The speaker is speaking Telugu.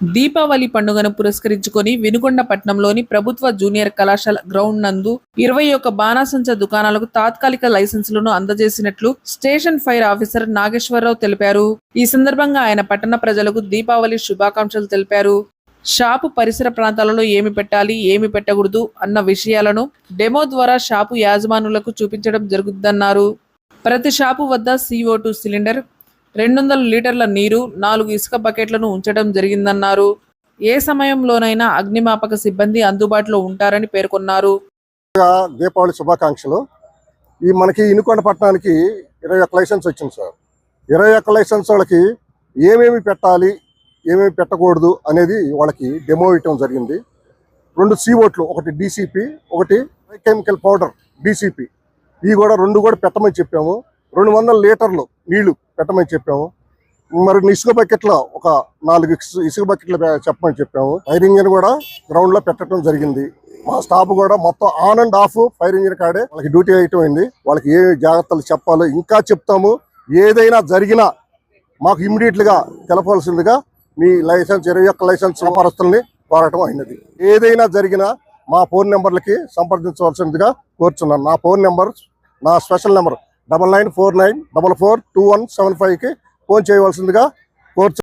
దీపావళి పండుగను పురస్కరించుకొని వినుకొండ పట్టణంలోని ప్రభుత్వ జూనియర్ కళాశాల గ్రౌండ్ నందు ఇరవై ఒక్క బాణాసంచ దుకాణాలకు తాత్కాలిక లైసెన్సులను అందజేసినట్లు స్టేషన్ ఫైర్ ఆఫీసర్ నాగేశ్వరరావు తెలిపారు. ఈ సందర్భంగా ఆయన పట్టణ ప్రజలకు దీపావళి శుభాకాంక్షలు తెలిపారు. షాపు పరిసర ప్రాంతాలలో ఏమి పెట్టాలి ఏమి పెట్టకూడదు అన్న విషయాలను డెమో ద్వారా షాపు యాజమానులకు చూపించడం జరుగుతుందన్నారు. ప్రతి షాపు వద్ద సిఓ టూ సిలిండర్ రెండు వందల లీటర్ల నీరు నాలుగు ఇసుక బకెట్లను ఉంచడం జరిగిందన్నారు. ఏ సమయంలోనైనా అగ్నిమాపక సిబ్బంది అందుబాటులో ఉంటారని పేర్కొన్నారు. దీపావళి శుభాకాంక్షలు. ఈ మనకి ఇనుకొండ పట్టణానికి ఇరవై ఒక్క లైసెన్స్ వచ్చింది సార్. ఇరవై ఒక్క లైసెన్స్ వాళ్ళకి ఏమేమి పెట్టాలి ఏమేమి పెట్టకూడదు అనేది వాళ్ళకి డెమో ఇవ్వటం జరిగింది. రెండు సీఓట్లు ఒకటి డీసీపీ ఒకటి కెమికల్ పౌడర్ డీసీపీ. ఇవి కూడా రెండు కూడా పెట్టమని చెప్పాము. రెండు వందల లీటర్లు నీళ్ళు పెట్టమని చెప్పాము. మరి ఇసుక బకెట్లో ఒక నాలుగు ఇసుక బకెట్లు చెప్పమని చెప్పాము. ఫైర్ ఇంజిన్ కూడా గ్రౌండ్లో పెట్టడం జరిగింది. మా స్టాఫ్ కూడా మొత్తం on and off fire engine కాడే వాళ్ళకి డ్యూటీ వేయటం అయింది. వాళ్ళకి ఏ జాగ్రత్తలు చెప్పాలో ఇంకా చెప్తాము. ఏదైనా జరిగినా మాకు ఇమ్మీడియట్గా తెలపాల్సిందిగా మీ లైసెన్స్ ఇరవై ఒక్క లైసెన్స్ వ్యాపారస్తుల్ని కోరటం అయినది. ఏదైనా జరిగినా మా ఫోన్ నెంబర్లకి సంప్రదించవలసిందిగా కోరుచున్నాను. నా ఫోన్ నెంబర్ నా special number double nine four nine double four two one seven ఫైవ్కి ఫోన్ చేయవలసిందిగా